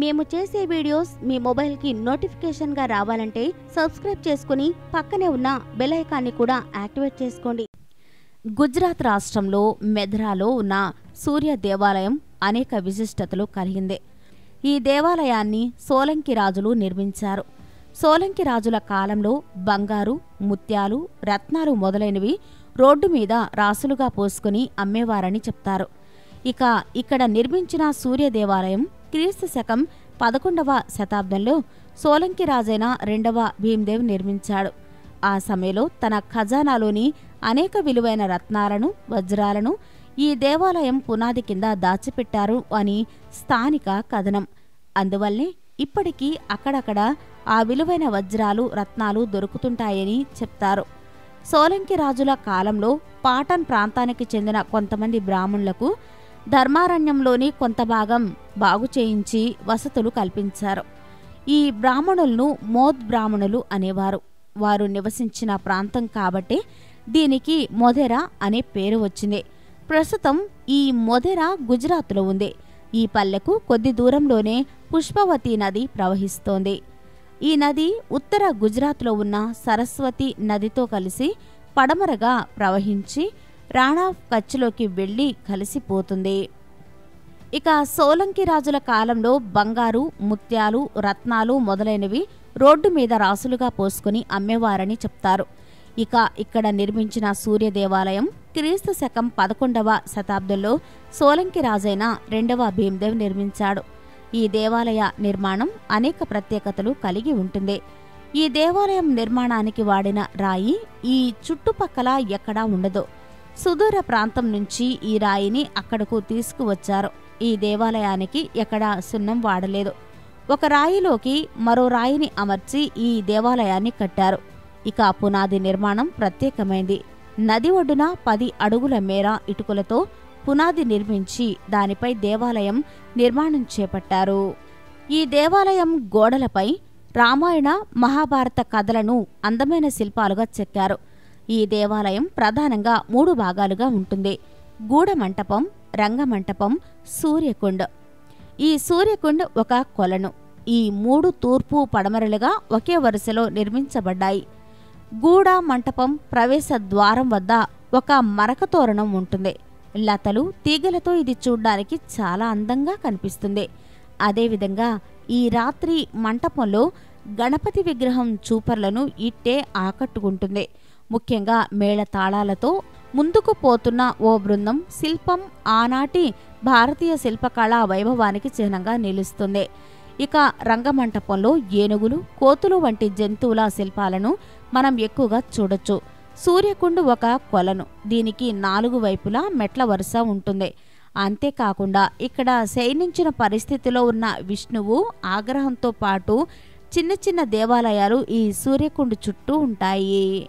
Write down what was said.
మేము చేసే వీడియోస్ మీ మొబైల్కి నోటిఫికేషన్గా రావాలంటే సబ్స్క్రైబ్ చేసుకుని పక్కనే ఉన్న బెల్ ఐకాన్ని కూడా యాక్టివేట్ చేసుకోండి. గుజరాత్ రాష్ట్రంలో మెథ్రాలో ఉన్న సూర్య దేవాలయం అనేక విశిష్టతలు కలిగిందే. ఈ దేవాలయాన్ని సోలంకి రాజులు నిర్మించారు. సోలంకి రాజుల కాలంలో బంగారు ముత్యాలు రత్నాలు మొదలైనవి రోడ్డు మీద రాసులుగా పోసుకుని అమ్మేవారని చెప్తారు. ఇక ఇక్కడ నిర్మించిన సూర్య దేవాలయం క్రీస్తు శకం పదకొండవ శతాబ్దంలో సోలంకి రాజైన రెండవ భీమ్దేవ్ నిర్మించాడు. ఆ సమయంలో తన ఖజానాలోని అనేక విలువైన రత్నాలను వజ్రాలను ఈ దేవాలయం పునాది కింద దాచిపెట్టారు అని స్థానిక కథనం. అందువల్లే ఇప్పటికీ అక్కడక్కడ ఆ విలువైన వజ్రాలు రత్నాలు దొరుకుతుంటాయని చెప్తారు. సోలంకి రాజుల కాలంలో పాటన్ ప్రాంతానికి చెందిన కొంతమంది బ్రాహ్మణులకు ధర్మారణ్యంలోని కొంత భాగం బాగు చేయించి వసతులు కల్పించారు. ఈ బ్రాహ్మణులను మోద్ బ్రాహ్మణులు అనేవారు. వారు నివసించిన ప్రాంతం కాబట్టి దీనికి మొధెర అనే పేరు వచ్చింది. ప్రస్తుతం ఈ మొధెర గుజరాత్లో ఉంది. ఈ పల్లెకు కొద్ది దూరంలోనే పుష్పవతి నది ప్రవహిస్తోంది. ఈ నది ఉత్తర గుజరాత్లో ఉన్న సరస్వతి నదితో కలిసి పడమరగా ప్రవహించి రాణా కచ్లోకి వెళ్ళి కలిసిపోతుంది. ఇక సోలంకి రాజుల కాలంలో బంగారు ముత్యాలు రత్నాలు మొదలైనవి రోడ్డు మీద రాసులుగా పోసుకుని అమ్మేవారని చెప్తారు. ఇక ఇక్కడ నిర్మించిన సూర్య దేవాలయం క్రీస్తు శకం పదకొండవ శతాబ్దంలో సోలంకి రాజైన రెండవ భీమ్దేవ్ నిర్మించాడు. ఈ దేవాలయ నిర్మాణం అనేక ప్రత్యేకతలు కలిగి ఉంటుంది. ఈ దేవాలయం నిర్మాణానికి వాడిన రాయి ఈ చుట్టుపక్కల ఎక్కడా ఉండదు. సుదూర ప్రాంతం నుంచి ఈ రాయిని అక్కడకు తీసుకువచ్చారు. ఈ దేవాలయానికి ఎక్కడా సున్నం వాడలేదు. ఒక రాయిలోకి మరో రాయిని అమర్చి ఈ దేవాలయాన్ని కట్టారు. ఇక పునాది నిర్మాణం ప్రత్యేకమైంది. నది ఒడ్డున పది అడుగుల మేర ఇటుకలతో పునాది నిర్మించి దానిపై దేవాలయం నిర్మాణం చేపట్టారు. ఈ దేవాలయం గోడలపై రామాయణ మహాభారత కథలను అందమైన శిల్పాలుగా చెక్కారు. ఈ దేవాలయం ప్రధానంగా మూడు భాగాలుగా ఉంటుంది. గూఢమంటపం రంగమంటపం సూర్యకుండ్. ఈ సూర్యకుండ్ ఒక కొలను. ఈ మూడు తూర్పు పడమరలుగా ఒకే వరుసలో నిర్మించబడ్డాయి. గూడ మంటపం ప్రవేశ ద్వారం వద్ద ఒక మరక తోరణం ఉంటుంది. లతలు తీగలతో ఇది చూడ్డానికి చాలా అందంగా కనిపిస్తుంది. అదేవిధంగా ఈ రాత్రి మంటపంలో గణపతి విగ్రహం చూపర్లను ఇట్టే ఆకట్టుకుంటుంది. ముఖ్యంగా మేళ తాళాలతో ముందుకు పోతున్న ఓ బృందం శిల్పం ఆనాటి భారతీయ శిల్పకళా వైభవానికి చిహ్నంగా నిలుస్తుంది. ఇక రంగమంటపంలో ఏనుగులు కోతులు వంటి జంతువుల శిల్పాలను మనం ఎక్కువగా చూడొచ్చు. సూర్యకుండు ఒక కొలను. దీనికి నాలుగు వైపులా మెట్ల వరుస ఉంటుంది. అంతేకాకుండా ఇక్కడ శయనించిన పరిస్థితిలో ఉన్న విష్ణువు ఆగ్రహంతో పాటు చిన్న చిన్న దేవాలయాలు ఈ సూర్యకుండు చుట్టూ ఉంటాయి.